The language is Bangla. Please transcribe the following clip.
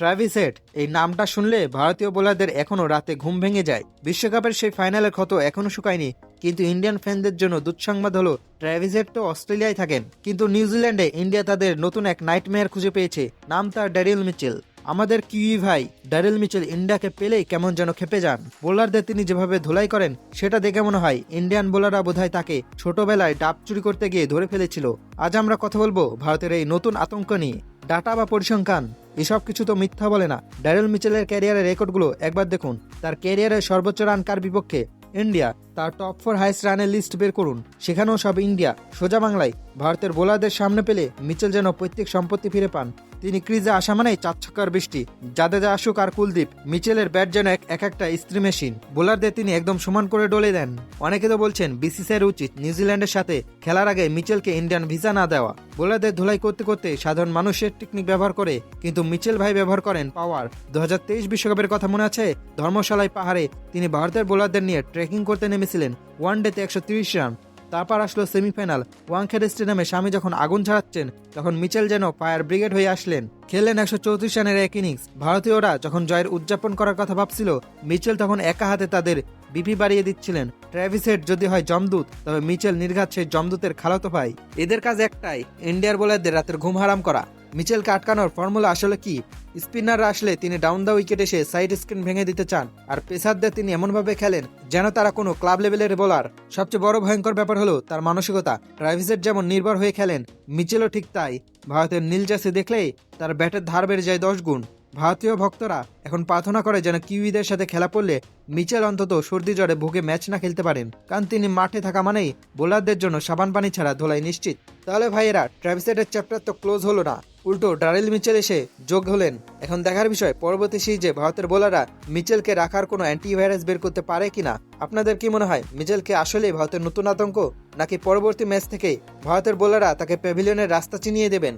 ট্রাভিস হেড, এই নামটা শুনলে ভারতীয় বোলারদের এখনও রাতে ঘুম ভেঙে যায়। বিশ্বকাপের সেই ফাইনালের ক্ষত এখনও শুকায়নি, কিন্তু ইন্ডিয়ান ফ্যানদের জন্য দুঃসংবাদ হলো, ট্রাভিস হেড তো অস্ট্রেলিয়ায় থাকেন, কিন্তু নিউজিল্যান্ডে ইন্ডিয়া তাদের নতুন এক নাইটমেয়ার খুঁজে পেয়েছে, নাম তার ড্যারিল মিচেল। আমাদের কিউই ভাই, ড্যারেল মিচেল ইন্ডিয়াকে পেলেই কেমন যেন খেপে যান। বোলারদের তিনি যেভাবে ধোলাই করেন, সেটা দেখে মনে হয় ইন্ডিয়ান বোলাররা বোধহয় তাকে ছোটবেলায় ডাব চুরি করতে গিয়ে ধরে ফেলেছিল। আজ আমরা কথা বলব ভারতের এই নতুন আতঙ্ক নিয়ে। ডাটা বা পরিসংখ্যান। এসব কিছু তো মিথ্যা বলে না। ড্যারেল মিচেলের ক্যারিয়ারের রেকর্ডগুলো একবার দেখুন। তার ক্যারিয়ারের সর্বোচ্চ রান কার বিপক্ষে? ইন্ডিয়া তার টপ ফোর হাইস্ট রানের লিস্ট বের করুন। সেখানেও সব ইন্ডিয়া, সোজা বাংলায়, ভারতের বোলারদের সামনে পেলে মিচেল যেন পৈতৃক সম্পত্তি ফিরে পান। তিনি ক্রিজে আসা মানেই চার ছক্কার বৃষ্টি। জাদেজা আসুক আর কুলদীপ, মিচেলের ব্যাট যেন এক এক একটা স্ত্রী মেশিন বোলারদের তিনি একদম সমান করে ডলে দেন। অনেকে তো বলছেন বিসিসিআইয়ের উচিত নিউজিল্যান্ডের সাথে খেলার আগে মিচেলকে ইন্ডিয়ান ভিসা না দেওয়া। বোলারদের ধুলাই করতে করতে সাধারণ মানুষের টেকনিক ব্যবহার করে কিন্তু মিচেল ভাই ব্যবহার করেন পাওয়ার দু বিশ্বকাপের কথা মনে আছে, ধর্মশালায় পাহাড়ে তিনি ভারতের বোলারদের নিয়ে ট্রেকিং করতে নেমেছিলেন ওয়ান ডেতে একশো রান। তারপর আসলো সেমিফাইনাল। ওয়াংখেড স্টেডিয়ামে স্বামী যখন আগুন ঝাড়াচ্ছেন, তখন মিচেল যেন ফায়ার ব্রিগেড হয়ে আসলেন। খেললেন একশো চৌত্রিশ রানের এক ইনিংস। ভারতীয়রা যখন জয়ের উদযাপন করার কথা ভাবছিল, মিচেল তখন একা হাতে তাদের বিপি বাড়িয়ে দিচ্ছিলেন। ট্র্যাভিস হেড যদি হয় জমদূত, তবে মিচেল নির্ঘাত সেই জমদূতের খালাতো ভাই। এদের কাজ একটাই, ইন্ডিয়ার বোলারদের রাতের ঘুম হারাম করা। মিচেলকে আটকানোর ফর্মুলা আসলে কি? স্পিনাররা আসলে তিনি ডাউন দ্য উইকেট এসে সাইড স্ক্রিন ভেঙে দিতে চান, আর পেসারদের তিনি এমনভাবে খেলেন যেন তারা কোনো ক্লাব লেভেলের বোলার সবচেয়ে বড় ভয়ঙ্কর ব্যাপার হলো তার মানসিকতা। ট্রাভিসের যেমন নির্ভর হয়ে খেলেন, মিচেলও ঠিক তাই। ভারতের নীল জার্সি দেখলেই তার ব্যাটের ধার বেড়ে যায় দশ গুণ। ভারতীয় ভক্তরা এখন প্রার্থনা করে যেন কিউইদের সাথে খেলা পড়লে মিচেল অন্তত সর্দি জ্বরে ভুগে ম্যাচ না খেলতে পারেন, কারণ তিনি মাঠে থাকা মানেই বোলারদের জন্য সাবান পানি ছাড়া ধোলাই নিশ্চিত। তাহলে ভাইয়েরা ট্র্যাভিসেটের চ্যাপ্টার তো ক্লোজ হলো না। উল্টো ডারেল মিচেল এসে যোগ হলেন। এখন দেখার বিষয়, পরবর্তী সিরিজে ভারতের বোলাররা মিচেলকে রাখার কোনো অ্যান্টিভাইরাস বের করতে পারে কিনা? আপনাদের কি মনে হয়, মিচেলকে আসলেই ভারতের নতুন আতঙ্ক, নাকি পরবর্তী ম্যাচ থেকে ভারতের বোলাররা তাকে প্যাভিলিয়নের রাস্তা চিনিয়ে দেবেন?